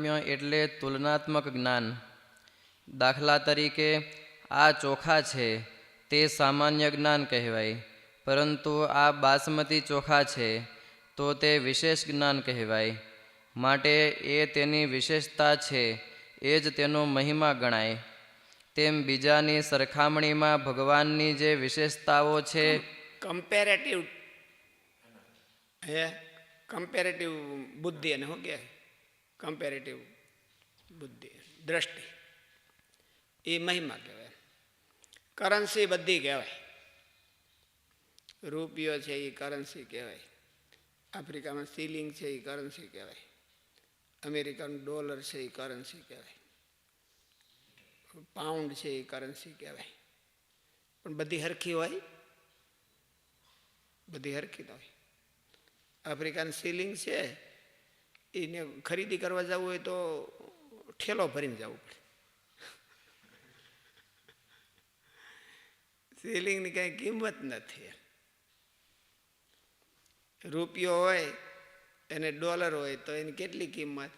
મહાત્મ્ય એટલે તુલનાત્મક જ્ઞાન. દાખલા તરીકે, આ ચોખા છે, તે સામાન્ય જ્ઞાન કહેવાય, પરંતુ આ બાસમતી ચોખા છે, તો તે વિશેષ જ્ઞાન કહેવાય. માટે એ તેની વિશેષતા છે, એ જ તેનો મહિમા ગણાય. તેમ બીજાની સરખામણીમાં ભગવાનની જે વિશેષતાઓ છે કમ્પેરેટિવ કમ્પેરેટિવ બુદ્ધિ અને શું કહે કમ્પેરેટિવ બુદ્ધિ દ્રષ્ટિ એ મહિમા કહેવાય કરન્સી બધી કહેવાય રૂપિયો છે એ કરન્સી કહેવાય આફ્રિકામાં સીલિંગ છે એ કરન્સી કહેવાય અમેરિકન ડોલર છે એ કરન્સી કહેવાય પાઉન્ડ છે એ કરન્સી કહેવાય પણ બધી હરખી હોય બધી હરખી ન હોય આફ્રિકન સીલિંગ છે એને ખરીદી કરવા જવું હોય તો ઠેલો ભરીને જવું પડે. સીલિંગની કાંઈ કિંમત નથી. રૂપિયો હોય અને ડોલર હોય તો એની કેટલી કિંમત?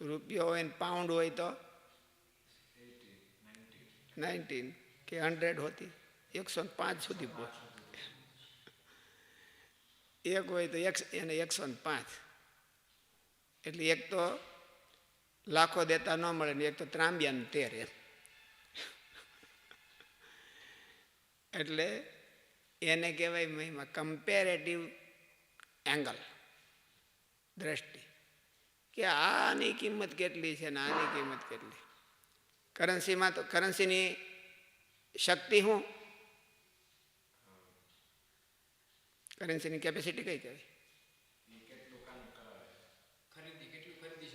રૂપિયો હોય ને પાઉન્ડ હોય તો? નાઇન્ટીન કે હંડ્રેડ હોતી? એકસો પાંચ સુધી પહોંચ. એક હોય તો એક એને એકસો ને પાંચ. એટલે એક તો લાખો દેતા ન મળે ને એક તો ત્રાંબિયાનું તેર એમ. એટલે એને કહેવાય મહિમા કમ્પેરેટિવ એંગલ દ્રષ્ટિ. કે આની કિંમત કેટલી છે ને આની કિંમત કેટલી? કરન્સીમાં તો કરન્સીની શક્તિ શું? કરન્સીની કેપેસિટી કઈ કહેવાય?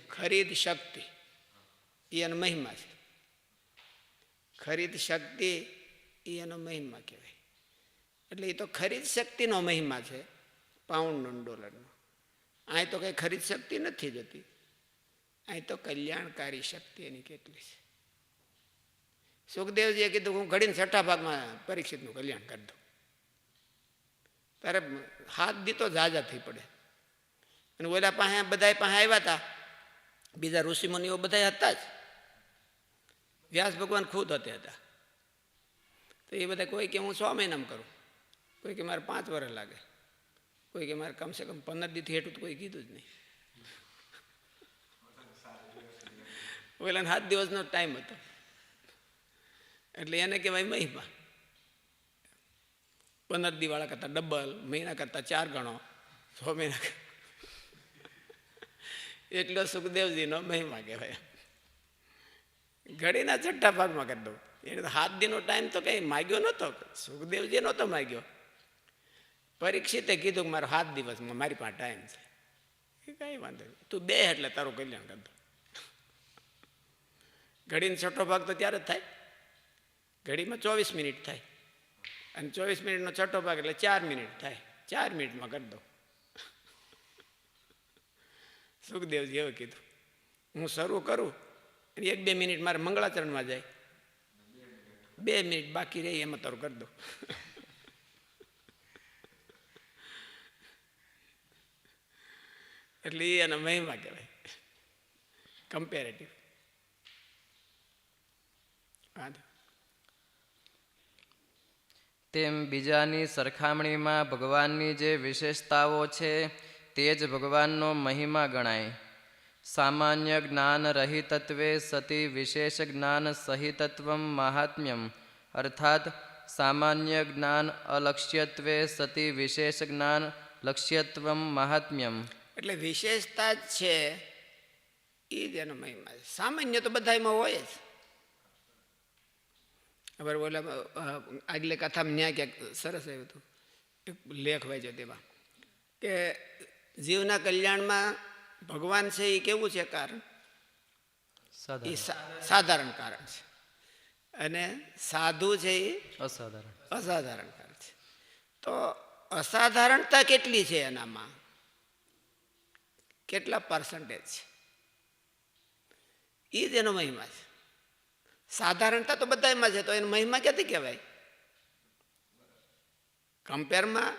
ખરીદ શક્તિ. એનો મહિમા છે. ખરીદ શક્તિ એનો મહિમા કહેવાય. એટલે એ તો ખરીદ શક્તિનો મહિમા છે, પાઉન્ડનો ડોલરનો. અહીં તો કંઈ ખરીદ શક્તિ નથી જતી. અહીં તો કલ્યાણકારી શક્તિ એની કેટલી છે. સુખદેવજીએ કીધું, હું ઘડીને છઠ્ઠા ભાગમાં પરીક્ષિતનું કલ્યાણ કરી દઉં. તારે હાથ દીતો ઝાઝા થઈ પડે. અને ઓલા પાસે બધા પાસે આવ્યા હતા બીજા ઋષિમુનિઓ બધા હતા જ. વ્યાસ ભગવાન ખુદ હતે હતા. તો એ બધા કોઈ કે હું છ મહિનામાં કરું. કોઈ કે મારે પાંચ વર્ષ લાગે. કોઈ કે મારે કમસે કમ પંદર દીથી હેઠું તો કોઈ કીધું જ નહીં. ઓલા સાત દિવસનો ટાઈમ હતો. એટલે એને કહેવાય મહિમા. પંદર દિવાળા કરતાં ડબલ, મહિના કરતાં ચાર ગણો છ મહિના એટલો સુખદેવજીનો મહિમા કહેવાય. ઘડીના છઠ્ઠા ભાગમાં કરી દઉં. એટલે હાથ દીનો ટાઈમ તો કંઈ માગ્યો નહોતો. સુખદેવજી નહોતો માગ્યો. પરીક્ષિતે કીધું કે મારો હાથ દિવસમાં મારી પાસે ટાઈમ છે. કાંઈ વાંધો નહીં. તું બે એટલે તારું કલ્યાણ કરી દઉં. ઘડીનો છઠ્ઠો ભાગ તો ત્યારે જ થાય. ઘડીમાં ચોવીસ મિનિટ થાય. અને ચોવીસ મિનિટનો છઠ્ઠો ભાગ એટલે ચાર મિનિટ થાય. ચાર મિનિટમાં કરી દો. સુખદેવજી એવું કીધું, હું શરૂ કરું અને એક બે મિનિટ મારે મંગળાચરણમાં જાય. બે મિનિટ બાકી રહી એમાં તારું કરી દો. એટલે એ એના મહિમા કહેવાય. કમ્પેરેટિવ હા તેમ બીજાની સરખામણીમાં ભગવાનની જે વિશેષતાઓ છે, તે જ ભગવાનનો મહિમા ગણાય. સામાન્ય જ્ઞાન રહિતત્વે સતી વિશેષ જ્ઞાન સહિતત્વ મહાત્મ્યમ. અર્થાત, સામાન્ય જ્ઞાન અલક્ષ્યત્વે સતી વિશેષ જ્ઞાન લક્ષ્યત્વ મહાત્મ્યમ. એટલે વિશેષતા જ છે એ જ એનો મહિમા સામાન્ય તો બધામાં હોય જ. હવે ઓલા આગલી કથામાં ન્યાય ક્યાંક સરસ આવ્યું હતું. એક લેખ વાંચ્યો તેમાં કે જીવના કલ્યાણમાં ભગવાન છે એ કેવું છે કારણ? એ સાધારણ કારણ છે. અને સાધુ છે એ અસાધારણ. અસાધારણ કારણ છે. તો અસાધારણતા કેટલી છે એનામાં? કેટલા પર્સન્ટેજ છે? એ જ એનો મહિમા છે. સાધારણતા તો બધામાં છે, તો એનો મહિમા ક્યાંથી કહેવાય? કમ્પેરમાં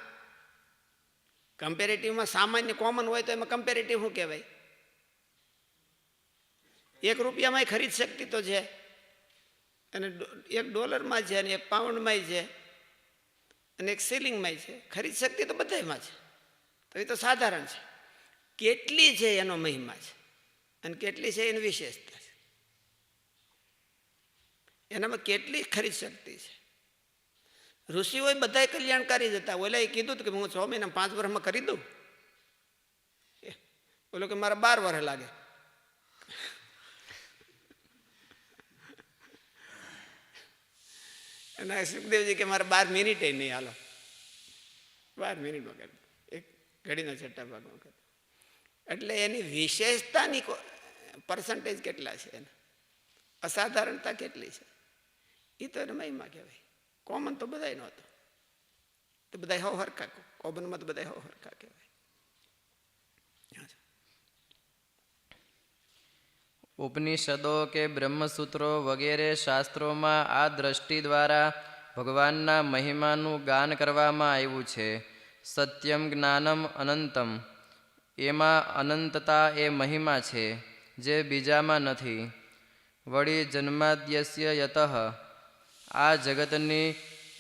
કમ્પેરેટિવમાં સામાન્ય કોમન હોય તો એમાં કમ્પેરેટિવ શું કહેવાય? એક રૂપિયામાં ખરીદ શક્તિ તો છે, અને એક ડોલરમાં છે, અને એક પાઉન્ડમાં છે, અને એક સિલિંગમાં છે. ખરીદ શક્તિ તો બધાયમાં છે. તો એ તો સાધારણ છે. કેટલી છે એનો મહિમા છે? અને કેટલી છે એની વિશેષતા છે? એનામાં કેટલી ખરીદ શક્તિ છે? ઋષિઓએ બધાય કલ્યાણકારી જ હતા. ઓલા એ કીધું કે હું છ મહિના પાંચ વર્ષમાં કરી દઉં. ઓલો કે મારા બાર વર્ષ લાગે. અને સુખદેવજી કે મારે બાર મિનિટે નહીં હાલો. બાર મિનિટમાં કરી એક ઘડીના છઠ્ઠા ભાગમાં કરી એટલે એની વિશેષતાની પર્સન્ટેજ કેટલા છે એના? અસાધારણતા કેટલી છે? એ તો એને મહિમા કહેવાય. કોમન તો બધાય નહોતો તો બધા હો હરખા કોમનમાં તો બધા હો હરખા કહેવાય. ઉપનિષદો કે બ્રહ્મસૂત્રો વગેરે શાસ્ત્રોમાં આ દ્રષ્ટિ દ્વારા ભગવાનના મહિમાનું ગાન કરવામાં આવ્યું છે. સત્યમ જ્ઞાનમ અનંતમ. એમાં અનંતતા એ મહિમા છે, જે બીજામાં નથી. વળી જન્માદ્યસ્ય યતઃ. આ જગતની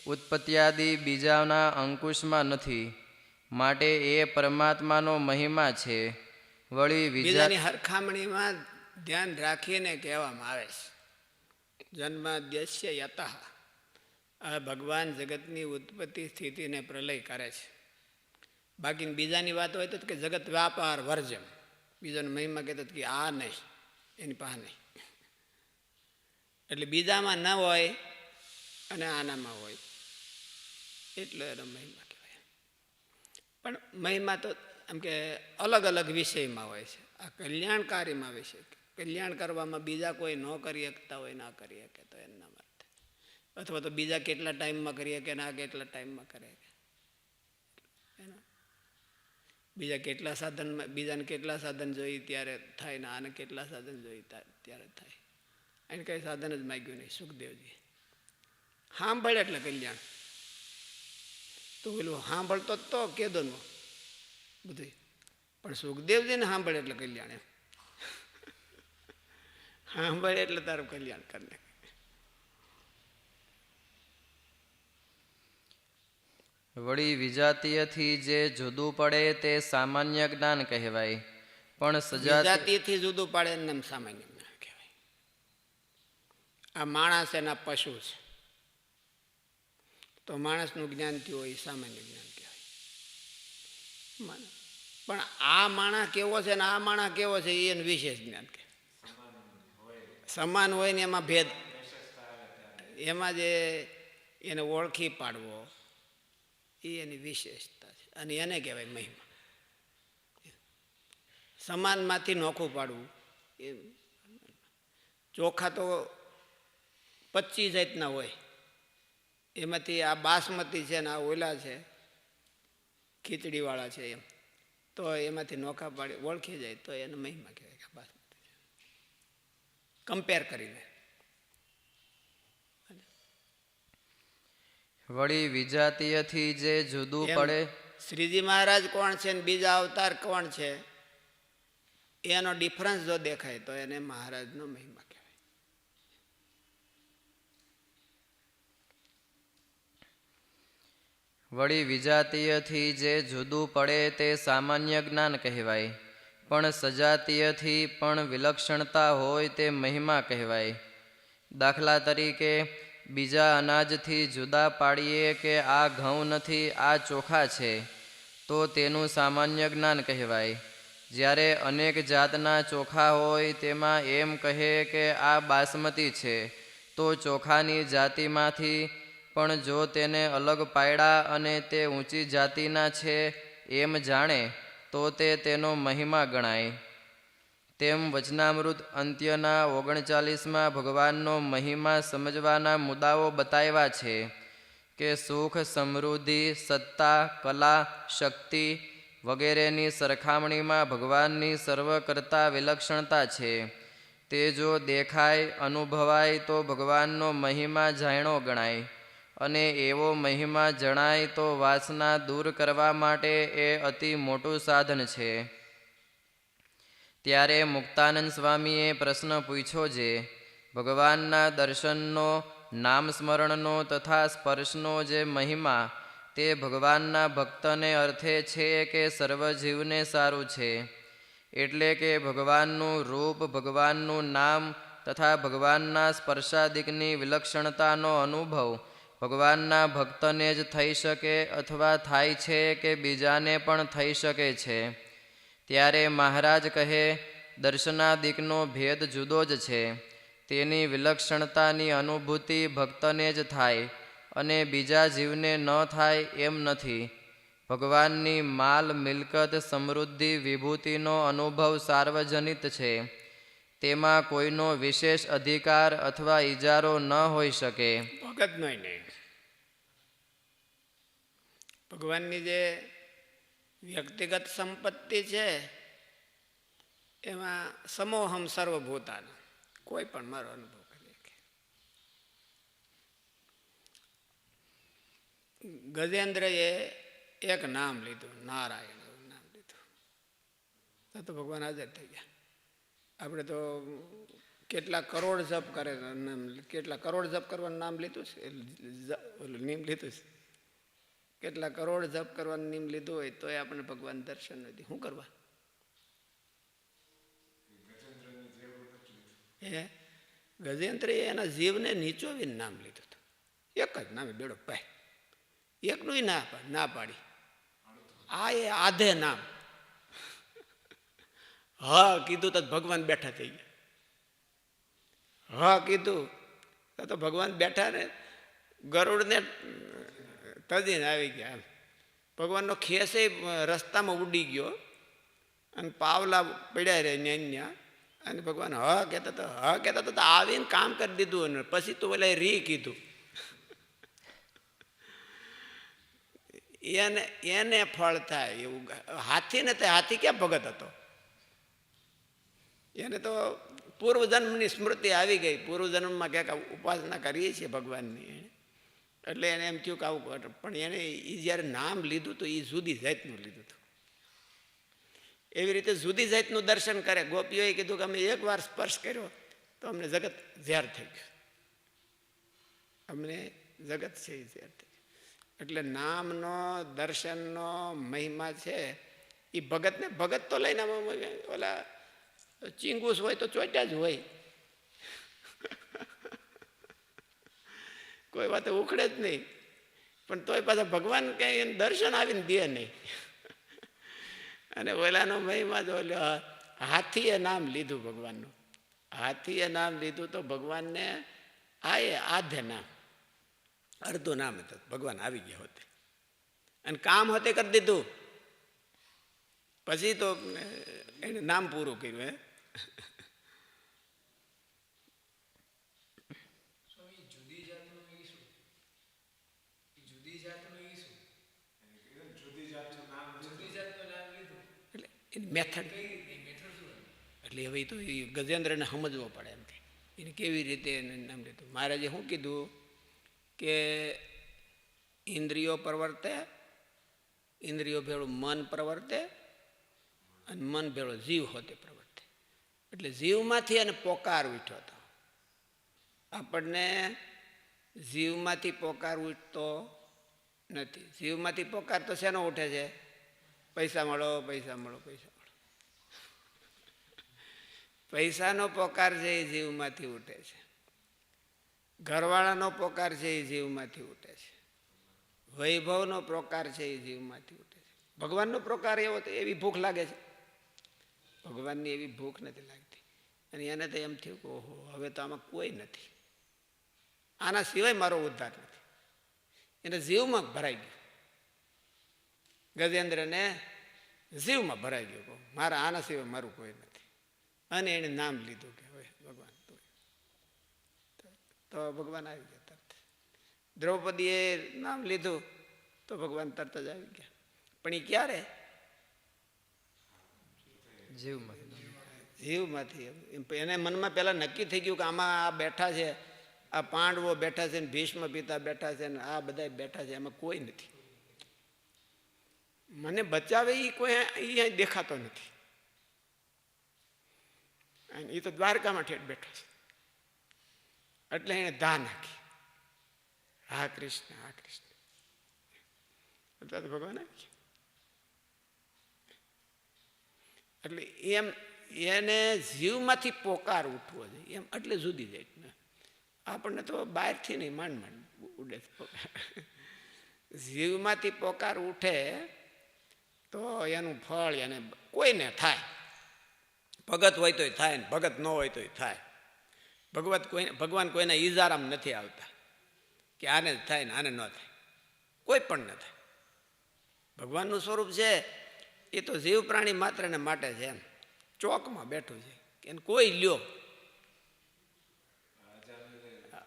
ઉત્પત્તિયાદિ બીજાના અંકુશમાં નથી, માટે એ પરમાત્માનો મહિમા છે. વળી બીજા બીજાની હરખામણીમાં ધ્યાન રાખીને કહેવામાં આવે છે. જન્માદ્યસ્ય યતઃ. આ ભગવાન જગતની ઉત્પત્તિ સ્થિતિને પ્રલય કરે છે. બાકી બીજાની વાત હોય તો કે જગત વ્યાપાર વર્જમ બીજાનો મહિમા કહેતો કે આ નહીં, એની પાસે નહીં. એટલે બીજામાં ન હોય અને આનામાં હોય. એટલે એનો મહિમા કહેવાય. પણ મહિમા તો એમ કે અલગ અલગ વિષયમાં હોય છે. આ કલ્યાણકારીમાં વિષય કલ્યાણ કરવામાં બીજા કોઈ ન કરી શકતા હોય, ના કરી શકે તો એમના માટે. અથવા તો બીજા કેટલા ટાઈમમાં કરી શકે ના કેટલા ટાઈમમાં કરે બીજા કેટલા સાધનમાં, બીજાને કેટલા સાધન જોઈ ત્યારે થાય ને આને કેટલા સાધન જોઈ ત્યારે થાય. એને કંઈ સાધન જ માગ્યું નહીં. સુખદેવજી. સાંભળે એટલે કલ્યાણ. તો પેલું સાંભળતો જ તો કેદોનો. બધું પણ સુખદેવજીને સાંભળે એટલે કલ્યાણ એમ. સાંભળે એટલે તારું કલ્યાણ કરી વળી વિજાતીયથી જે જુદું પડે તે સામાન્ય જ્ઞાન કહેવાય. પણ સજાતીયથી જુદું પડે એમ સામાન્ય જ્ઞાન કહેવાય. આ માણસ એના પશુ છે. તો માણસનું જ્ઞાન થયું હોય સામાન્ય જ્ઞાન કહેવાય. પણ આ માણસ કેવો છે ને આ માણસ કેવો છે એનું વિશેષ જ્ઞાન કહેવાય. સમાન હોય ને એમાં ભેદ. એમાં જે એને ઓળખી પાડવો, એ એની વિશેષતા છે. અને એને કહેવાય મહિમા. સમાનમાંથી નોખું પાડવું એ ચોખા તો પચીસ જાતના હોય. એમાંથી આ બાસમતી છે ને આ ઓલા છે ખીચડીવાળા છે એમ. તો એમાંથી નોખા પાડી ઓળખી જાય તો એને મહિમા કહેવાય કે બાસમતી છે. કમ્પેર કરીને. વળી વિજાતીયથી જે જુદું પડે શ્રીજી મહારાજ કોણ છે ને બીજા અવતાર કોણ છે એનો ડિફરન્સ જો દેખાય તો એને મહારાજનો મહિમા કહેવાય વળી વિજાતીયથી જે જુદું પડે તે સામાન્ય જ્ઞાન કહેવાય. પણ સજાતીયથી પણ વિલક્ષણતા હોય તે મહિમા કહેવાય. દાખલા તરીકે, બીજા અનાજથી જુદા પાડીએ કે આ ઘઉં નથી, આ ચોખા છે, તો તેનું સામાન્ય જ્ઞાન કહેવાય. જ્યારે અનેક જાતના ચોખા હોય, તેમાં એમ કહે કે આ બાસમતી છે, તો ચોખાની જાતિમાંથી પણ જો તેને અલગ પાડ્યા અને તે ઊંચી જાતિના છે એમ જાણે, તો તે તેનો મહિમા ગણાય. તેમ વચનામૃત અંત્યના ઓગણચાલીસમાં ભગવાનનો મહિમા સમજવાના મુદ્દાઓ બતાવ્યા છે કે સુખ, સમૃદ્ધિ, સત્તા, કલા, શક્તિ વગેરેની સરખામણીમાં ભગવાનની સર્વ કરતાં વિલક્ષણતા છે. તે જો દેખાય, અનુભવાય, તો ભગવાનનો મહિમા જાણો ગણાય. અને એવો મહિમા જણાય તો વાસના દૂર કરવા માટે એ અતિ મોટું સાધન છે. ત્યારે મુક્તાનંદ સ્વામીએ પ્રશ્ન પૂછ્યો છે ભગવાનના દર્શનનો, નામ સ્મરણનો તથા સ્પર્શનો જે મહિમા, તે ભગવાનના ભક્તને અર્થે છે કે સર્વજીવને સારું છે? એટલે કે ભગવાનનું રૂપ, ભગવાનનું નામ તથા ભગવાનના સ્પર્શાદિકની વિલક્ષણતાનો અનુભવ ભગવાનના ભક્તને જ થઈ શકે અથવા થાય છે કે બીજાને પણ થઈ શકે છે? ત્યારે મહારાજ કહે, દર્શનાદિકનો ભેદ જુદો જ છે. તેની વિલક્ષણતાની અનુભૂતિ ભક્તને જ થાય અને બીજા જીવને ન થાય એમ નથી. ભગવાનની માલ મિલકત સમૃદ્ધિ વિભૂતિનો અનુભવ સાર્વજનિત છે. તેમાં કોઈનો વિશેષ અધિકાર અથવા ઈજારો ન હોઈ શકે. ભગતનો નહીં ભગવાનની જે વ્યક્તિગત સંપત્તિ છે, એમાં સમોહમ સર્વભૂતાન. કોઈ પણ મારો અનુભવ ગજેન્દ્રએ એક નામ લીધું, નારાયણ એવું નામ લીધું. તો ભગવાન હાજર થઈ ગયા. આપણે તો કેટલા કરોડ જપ કરે કેટલા કરોડ જપ કરવાનું નામ લીધું છે? નિયમ લીધું છે. કેટલા કરોડ જપ કરવાનું નિયમ લીધું હોય તોય આપણે ભગવાન દર્શન નથી. શું કરવા? હે? ગજેન્દ્ર એના જીવને નીચોવીને નામ લીધું હતું. એક જ નામે બેડો પાય એકનું ના ના પાડી. આ એ આધે નામ. હા કીધું તો ભગવાન બેઠા થઈ ગયા. હા, કીધું. તો ભગવાન બેઠા ને ગરુડને તદીને આવી ગયા ભગવાનનો ખેસે રસ્તામાં ઉડી ગયો અને પાવલા પડ્યા રહે ન્યા અને ભગવાન હ કહેતા તો હ કહેતા તો આવીને કામ કરી દીધું અને પછી તો ઓલા રી કીધું. એને એને ફળ થાય એવું, હાથીને તે હાથી ક્યાં ભગત હતો? એને તો પૂર્વજન્મની સ્મૃતિ આવી ગઈ. પૂર્વજન્મમાં ક્યાંક ઉપાસના કરીએ છીએ ભગવાનની એટલે એને એમ થયું કે આવું. પણ એને એ જ્યારે નામ લીધું તો એ જુદી જાતનું લીધું હતું. એવી રીતે જુદી જાતનું દર્શન કરે. ગોપીઓએ કીધું કે અમે એકવાર સ્પર્શ કર્યો તો અમને જગત ઝેર થઈ ગયું. અમને જગત છે એ ઝેર થઈ ગયું. એટલે નામનો, દર્શનનો મહિમા છે એ ભગતને ભગત તો લઈને ઓલા ચીંગુસ હોય તો ચોટ્યા જ હોય. કોઈ વાત ઉખડે જ નહીં. પણ તોય પાછા ભગવાન કંઈ એને દર્શન આવીને દે નહીં. અને ઓલાનો મહિમા જો ઓલો હાથીએ નામ લીધું ભગવાનનું. હાથીએ નામ લીધું તો ભગવાનને આ એ આધે નામ. અડધું નામ હતું. ભગવાન આવી ગયા હોતે. અને કામ હોતે કરી દીધું. પછી તો એને નામ પૂરું કર્યું હે? મેથડ એટલે હવે તો એ ગજેન્દ્રને સમજવો પડે એમ કે એને કેવી રીતે એને નામ લીધું? મહારાજે શું કીધું કે ઇન્દ્રિયો પ્રવર્તે ઇન્દ્રિયો ભેળું મન પ્રવર્તે અને મન ભેળો જીવ હોતે પ્રવર્તે. એટલે જીવમાંથી એને પોકાર ઉઠ્યો હતો. આપણને જીવમાંથી પોકાર ઉઠતો નથી. જીવમાંથી પોકાર તો શેનો ઉઠે છે? પૈસા મળો પૈસા મળો પૈસા મળો. પૈસાનો પોકાર છે એ જીવમાંથી ઉઠે છે. ઘરવાળાનો પોકાર છે એ જીવમાંથી ઉઠે છે. વૈભવનો પ્રકાર છે એ જીવમાંથી ઉઠે છે. ભગવાનનો પ્રકાર એવો તો એવી ભૂખ લાગે છે. ભગવાનની એવી ભૂખ નથી લાગતી. અને એને તો એમ થયું કે ઓહો, હવે તો આમાં કોઈ નથી. આના સિવાય મારો ઉદ્ધાર નથી. એને જીવમાં ભરાઈ ગયું. ગજેન્દ્રને જીવમાં ભરાઈ ગયો મારા આના સિવાય મારું કોઈ નથી. અને એણે નામ લીધું કે હવે ભગવાન તો ભગવાન આવી ગયા તરત. દ્રૌપદીએ નામ લીધું તો ભગવાન તરત જ આવી ગયા. પણ એ ક્યારે? જીવમાં જીવમાંથી. એને મનમાં પહેલાં નક્કી થઈ ગયું કે આમાં આ બેઠા છે, આ પાંડવો બેઠા છે ભીષ્મ પિતા બેઠા છે ને આ બધા બેઠા છે, એમાં કોઈ નથી. મને બચાવે એ કોઈ અહીંયા દેખાતો નથી. અને એ તો દ્વારકામાં ઠેઠ બેઠો છે. એટલે એને ધા નાખી. હા કૃષ્ણ હા કૃષ્ણ. ભગવાન આવી ગયા. એટલે એમ એને જીવમાંથી પોકાર ઉઠવો જોઈએ એમ એટલે જુદી જાય ને આપણને તો બહારથી નહીં માંડ માંડ ઉડે જીવમાંથી પોકાર ઉઠે તો એનું ફળ એને કોઈને થાય. ભગત હોય તોય થાય ને ભગત ન હોય તોય થાય. ભગવત કોઈ ભગવાન કોઈને ઈજારામ નથી આવતા કે આને થાય ને આને ન થાય. કોઈ પણ ન થાય. ભગવાનનું સ્વરૂપ છે એ તો જીવ પ્રાણી માત્રને માટે છે એમ. ચોકમાં બેઠું છે. એને કોઈ લ્યો.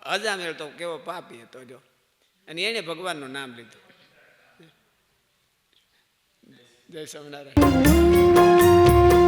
અજામેર તો કેવો પાપી હતો જો. અને એને ભગવાનનું નામ લીધું. જય સ્વામિનારાયણ.